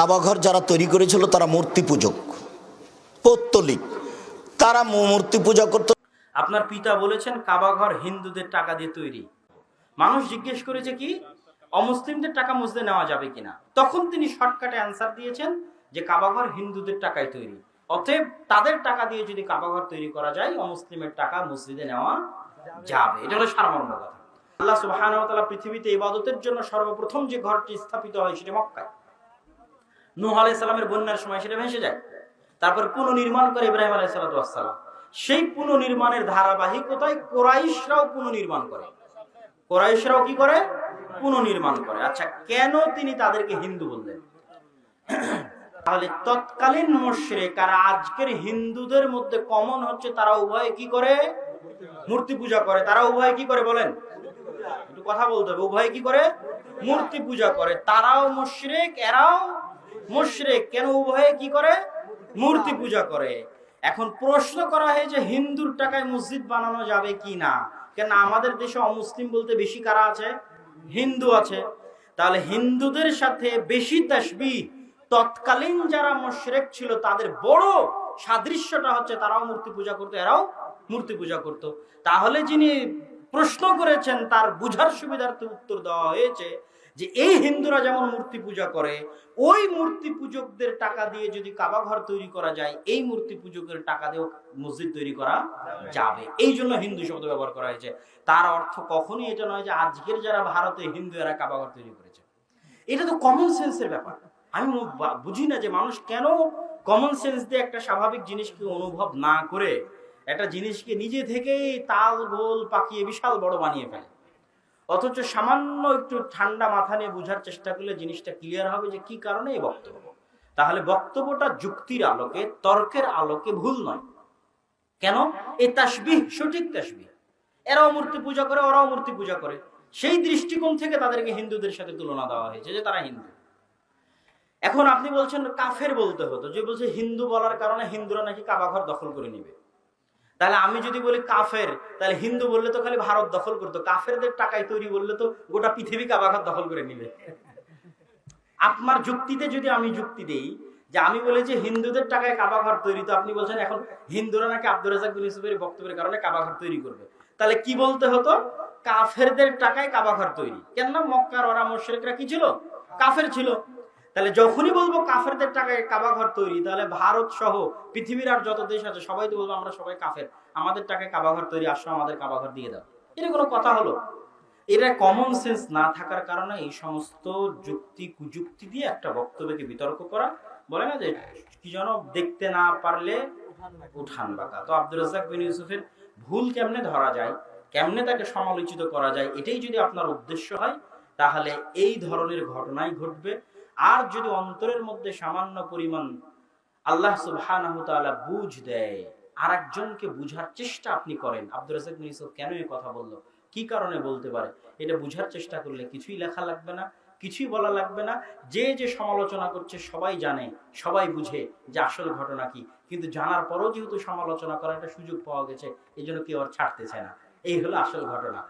কাবাঘর যারা তৈরি করেছিল, তারা মূর্তি পূজক, পৌত্তলিক। তারা মূর্তি পূজা করতো। আপনার পিতা বলেছেন, কাবাঘর হিন্দুদের টাকা দিয়ে তৈরি। মানুষ জিজ্ঞেস করেছে কি, অমুসলিমদের টাকা মসজিদে নেওয়া যাবে কিনা? তখন তিনি শর্টকাটে অ্যান্সার দিয়েছেন যে, কাবাঘর হিন্দুদের টাকায় তৈরি। অতএব তাদের টাকা দিয়ে যদি কাবাঘর তৈরি করা যায়, অমুসলিমের টাকা মসজিদে নেওয়া যাবে। এটা হলো সারমর্ম কথা। আল্লাহ তাআলা পৃথিবীতে ইবাদতের জন্য সর্বপ্রথম যে ঘরটি স্থাপিত হয়, সেটা মক্কায়। নূহ আলাইহিস সালামের বন্যার সময় সেটা ভেসে যায়। তারপর পুনর্নির্মাণ করে ইব্রাহিম আলাইহিস সালাম সেই পুনর্নির্মাণের ধারাবাহিকতায় কোরাইশরাও পুনর্নির্মাণ করে। কোরাইশরাও কি করে? পুনর্নির্মাণ করে। আচ্ছা কেন তিনি তাদেরকে হিন্দু বললেন? তাহলে তৎকালীন মুশরিক আর আজকের হিন্দুদের মধ্যে কমন হচ্ছে, তারা উভয়ে কি করে? মূর্তি পূজা করে। তারা উভয়ে কি করে বলেন? একটু কথা বলতে হবে। উভয়ে কি করে? মূর্তি পূজা করে। তারাও মুশরিক, এরাও মুশরিক কেন উভয়ে কি করে? মূর্তি পূজা করে। এখন প্রশ্ন করা হয় যে হিন্দুর টাকায় মসজিদ বানানো যাবে কি না? কেন আমাদের দেশে অমুসলিম বলতে বেশি কারা আছে? হিন্দু আছে। তাহলে হিন্দুদের সাথে বেশি তাসবি তৎকালীন যারা মুশরিক ছিল তাদের বড় সাদৃশ্যটা হচ্ছে তারাও মূর্তি পূজা করতো, এরাও মূর্তি পূজা করত। তাহলে যিনি প্রশ্ন করেছেন তার বুঝার সুবিধার্থে উত্তর দেওয়া হয়েছে যে এই হিন্দুরা যেমন মূর্তি পূজা করে, ওই মূর্তি পূজকদের টাকা দিয়ে যদি কাবা ঘর তৈরি করা যায়, এই মূর্তি পূজকের টাকা দিয়েও মসজিদ তৈরি করা যাবে। এই জন্য হিন্দু শব্দ ব্যবহার করা হয়েছে। তার অর্থ কখনই এটা নয় যে আজকের যারা ভারতে হিন্দু এরা কাবা ঘর তৈরি করেছে। এটা তো কমন সেন্সের ব্যাপার। আমি বুঝি না যে মানুষ কেন কমন সেন্স দিয়ে একটা স্বাভাবিক জিনিসকে অনুভব না করে, একটা জিনিসকে নিজে থেকেই তাল গোল পাকিয়ে বিশাল বড় বানিয়ে ফেলে। অথচ সামান্য একটু ঠান্ডা মাথা নিয়ে বোঝার চেষ্টা করলে জিনিসটা ক্লিয়ার হবে যে কি কারণে এই বক্তব্য। তাহলে বক্তব্যটা যুক্তির আলোকে, তর্কের আলোকে ভুল নয়। কেন? এ তাসবিহ, সঠিক তাসবিহ। এরাও মূর্তি পূজা করে, ওরাও মূর্তি পূজা করে। সেই দৃষ্টিকোণ থেকে তাদেরকে হিন্দুদের সাথে তুলনা দেওয়া হয়েছে যে তারা হিন্দু। এখন আপনি বলছেন কাফের বলতে হতো, যে বলছে হিন্দু বলার কারণে হিন্দুরা নাকি কাবাঘর দখল করে নিবে। তাহলে আমি যদি বলি কাফের, তাহলে হিন্দু বললে তো খালি ভারত দখল করতো, কাফেরদের টাকায় তৈরি বললে তো গোটা পৃথিবী কাবাঘর দখল করে নিবে। আপনার যুক্তিতে যদি আমি যুক্তি দেই যে আমি বলি যে হিন্দুদের টাকায় কাবাঘর তৈরি, তো আপনি বলছেন এখন হিন্দুরা নাকি আব্দুল রাজাক বিন ইউসুফের বক্তব্যের কারণে কাবাঘর তৈরি করবে। তাহলে কি বলতে হতো? কাফেরদের টাকায় কাবাঘর তৈরি। কেন না মক্কার ওরা মোশরেকরা কি ছিল? কাফের ছিল। তাহলে যখনই বলব কাফেরদের টাকায় কাবাঘর তৈরি, তাহলে ভারত সহ পৃথিবীর আর যত দেশ আছে, সবাই তো বলব আমরা সবাই কাফের। আমাদের টাকায় কাবাঘর তৈরি, আসো আমাদের কাবাঘর দিয়ে দাও। এটা কোনো কথা হলো? এরা কমন সেন্স না থাকার কারণে এই সমস্ত যুক্তি কুযুক্তি দিয়ে একটা বক্তব্যকে বিতর্ক করা, বলে না যে কি যেন দেখতে না পারলে উঠান বাঁকা। তো আব্দুল রাজাক বিন ইউসুফের ভুল কেমনে ধরা যায়, কেমনে তাকে সমালোচিত করা যায়, এটাই যদি আপনার উদ্দেশ্য হয়, তাহলে এই ধরনের ঘটনাই ঘটবে। আর যদি অন্তরের মধ্যে সামান্য পরিমাণ আল্লাহ তাআলা বুঝ দেয় আর একজনকে বুঝার চেষ্টা আপনি করেন। আব্দুল রাজাক ইউসুফ কেন এই কথা বলল? কি কারণে বলতে পারে? এটা বুঝার চেষ্টা করলে কিছুই লেখা লাগবে না, কিছুই বলা লাগবে না। যে যে সমালোচনা করছে সবাই জানে, সবাই বুঝে যে আসল ঘটনা কি। কিন্তু জানার পরও যেহেতু সমালোচনা করার একটা সুযোগ পাওয়া গেছে, এই জন্য কেউ আর ছাড়তেছে না। এই হলো আসল ঘটনা।